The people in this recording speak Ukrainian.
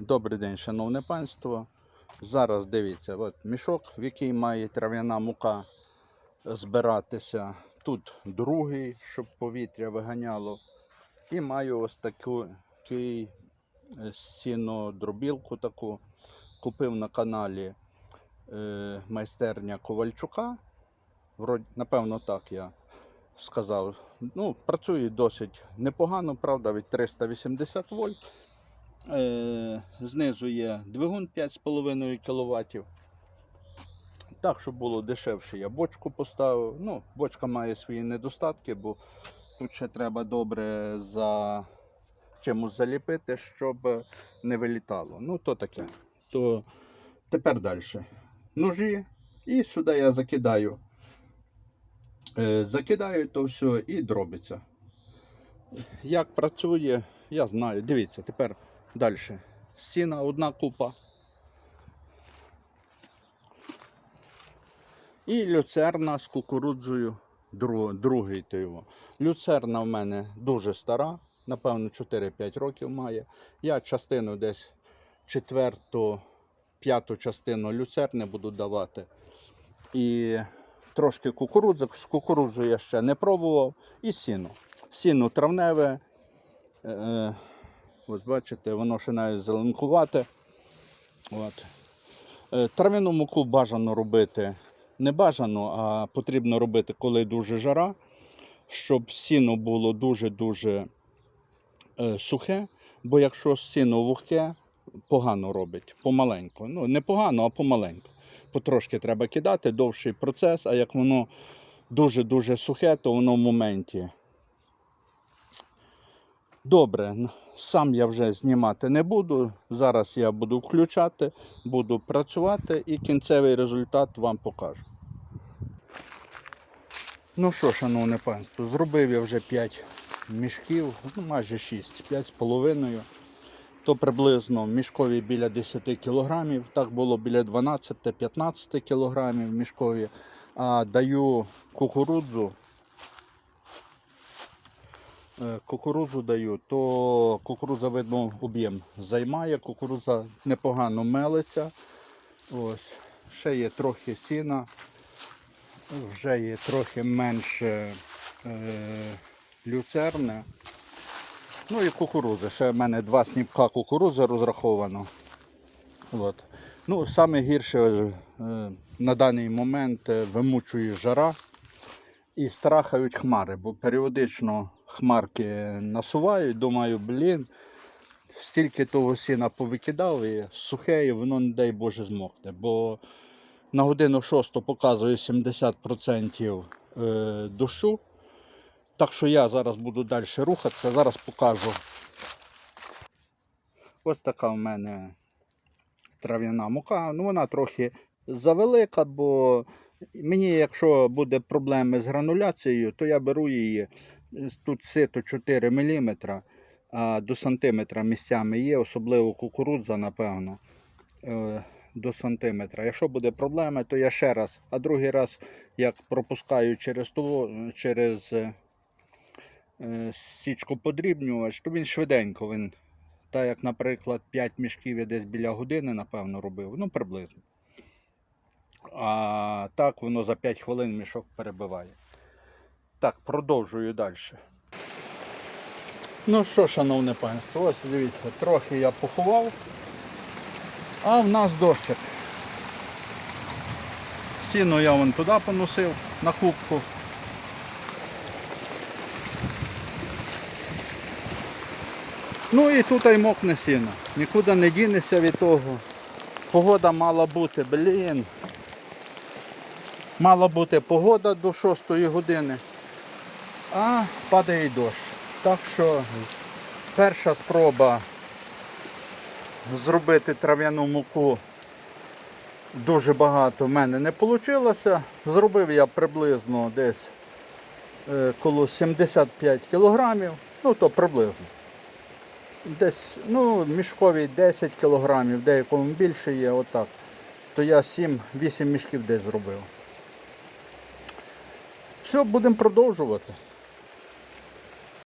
Добрий день, шановне панство. Зараз дивіться, от мішок, в який має трав'яна мука збиратися. Тут другий, щоб повітря виганяло. І маю ось таку е, стінодробілку таку. Купив на каналі е, майстерня Ковальчука. Вроді, напевно, так я сказав. Ну, працює досить непогано, правда, від 380 вольт. Е, знизу є двигун 5,5 кВт. Так, щоб було дешевше, я бочку поставив. Ну, бочка має свої недостатки, бо тут ще треба добре за чимось заліпити, щоб не вилітало. Ну, то таке. То тепер далі. Ножі. І сюди я закидаю. Е, закидаю то все і дробиться. Як працює, я знаю. Дивіться, тепер далі. Стіна одна купа. І люцерна з кукурудзою дру- другий то його. Люцерна в мене дуже стара, напевно, 4-5 років має. Я частину десь четверту, п'яту частину люцерни буду давати. І трошки кукурудзи. З кукурудзу я ще не пробував. І сіно. Сіно травневе. Е, ось бачите, воно ще навіть зеленкувате. От. Е, Трав'яну муку бажано робити не бажано, а потрібно робити, коли дуже жара, щоб сіно було дуже-дуже е, сухе, бо якщо сіно вогке, погано робить, помаленьку. Ну, не погано, а помаленьку. Потрошки треба кидати, довший процес, а як воно дуже-дуже сухе, то воно в моменті. Добре, сам я вже знімати не буду. Зараз я буду включати, буду працювати і кінцевий результат вам покажу. Ну що, шановне панство, зробив я вже 5 мішків, ну майже 6, 5 з половиною. То приблизно мішкові біля 10 кілограмів, так було біля 12-15 кілограмів мішкові. А даю кукурудзу. Е, Кукурудзу даю, то кукурудза, видно, об'єм займає, кукурудза непогано мелиться. Ось. Ще є трохи сіна, вже є трохи менше е, люцерни. Ну і кукурудзи. Ще в мене два сніпка кукурудзи розраховано. От. Ну, саме гірше е, на даний момент е, вимучує жара і страхають хмари, бо періодично хмарки насувають. Думаю, блін, стільки того сіна повикидав і сухе, і воно, не дай Боже, змокне. Бо на годину шосту показує 70% е, дощу. Так що я зараз буду далі рухатися, зараз покажу. Ось така в мене трав'яна мука. Ну, вона трохи завелика, бо мені, якщо буде проблеми з грануляцією, то я беру її. Тут сито 4 мм, а до сантиметра місцями є, особливо кукурудза, напевно. е, До сантиметра. Якщо буде проблеми, то я ще раз, а другий раз, як пропускаю через туло, через е, е, січку подрібнювач, то він швиденько. Він, так як, наприклад, 5 мішків я десь біля години, напевно, робив, ну приблизно. А так воно за 5 хвилин мішок перебиває. Так, продовжую далі. Ну що, шановне панство, ось дивіться, трохи я поховав, а в нас дощик. Сіно я вон туди поносив на кубку. Ну і тут і мокне сіно. Нікуди не дінешся від того. Погода мала бути, блін. Мала бути погода до 6 години, а падає дощ. Так що перша спроба зробити трав'яну муку дуже багато в мене не вийшло. Зробив я приблизно десь е, коло 75 кілограмів, ну то приблизно. Десь, ну, мішкові 10 кілограмів, деякому більше є, отак. То я 7-8 мішків десь зробив. Все, будемо продовжувати.